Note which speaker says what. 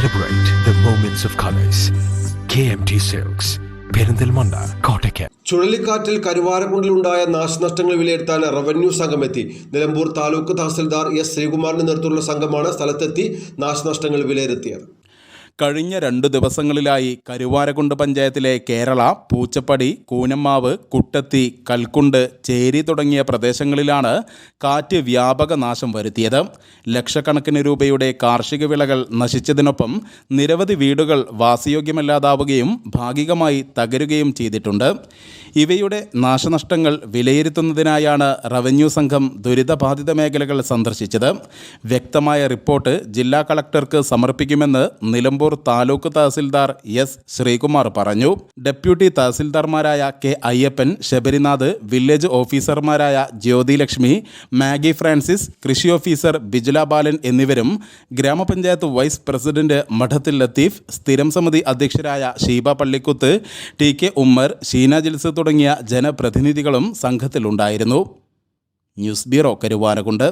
Speaker 1: Celebrate of colours K M T silks Perinthalmanna Kottakkal
Speaker 2: ചുഴലിക്കാറ്റിൽ കരുവാരക്കുണ്ടിലുണ്ടായ നാശനഷ്ടങ്ങൾ വിലയിരുത്താൻ റവന്യൂ സംഘം എത്തി. നിലമ്പൂർ താലൂക്ക് തഹസിൽദാർ എസ് ശ്രീകുമാറിന്റെ നേതൃത്വത്തിലുള്ള സംഘമാണ് സ്ഥലത്തെത്തി നാശനഷ്ടങ്ങൾ വിലയിരുത്തിയത്.
Speaker 3: കഴിഞ്ഞ രണ്ടു ദിവസങ്ങളിലായി കരുവാരക്കുണ്ട് പഞ്ചായത്തിലെ കേരള പൂച്ചപ്പടി കൂനമ്മാവ് കുട്ടത്തി കൽക്കുണ്ട് ചേരി തുടങ്ങിയ പ്രദേശങ്ങളിലാണ് കാറ്റ് വ്യാപക നാശം വരുത്തിയത്. ലക്ഷക്കണക്കിന് രൂപയുടെ കാർഷിക വിളകൾ നശിച്ചതിനൊപ്പം നിരവധി വീടുകൾ വാസയോഗ്യമല്ലാതാവുകയും ഭാഗികമായി തകരുകയും ചെയ്തിട്ടുണ്ട്. ഇവയുടെ നാശനഷ്ടങ്ങൾ വിലയിരുത്തുന്നതിനായാണ് റവന്യൂ സംഘം ദുരിതബാധിത മേഖലകൾ സന്ദർശിച്ചത്. വ്യക്തമായ റിപ്പോർട്ട് ജില്ലാ കളക്ടർക്ക് സമർപ്പിക്കുമെന്ന് നിലമ്പൂർ താലൂക്ക് തഹസിൽദാർ എസ് ശ്രീകുമാർ പറഞ്ഞു. ഡെപ്യൂട്ടി തഹസിൽദാർമാരായ കെ അയ്യപ്പൻ ശബരിനാഥ് വില്ലേജ് ഓഫീസർമാരായ ജ്യോതിലക്ഷ്മി മാഗി ഫ്രാൻസിസ് കൃഷി ഓഫീസർ ബിജുല ബാലൻ എന്നിവരും ഗ്രാമപഞ്ചായത്ത് വൈസ് പ്രസിഡന്റ് മഠത്തിൽ ലത്തീഫ് സ്ഥിരം സമിതി അധ്യക്ഷരായ ഷീബ പള്ളിക്കുത്ത് ടി കെ ഉമ്മർ ഷീന ജിൽസ് തുടങ്ങിയ ജനപ്രതിനിധികളും സംഘത്തിലുണ്ടായിരുന്നു. News bureau Karuvarakundu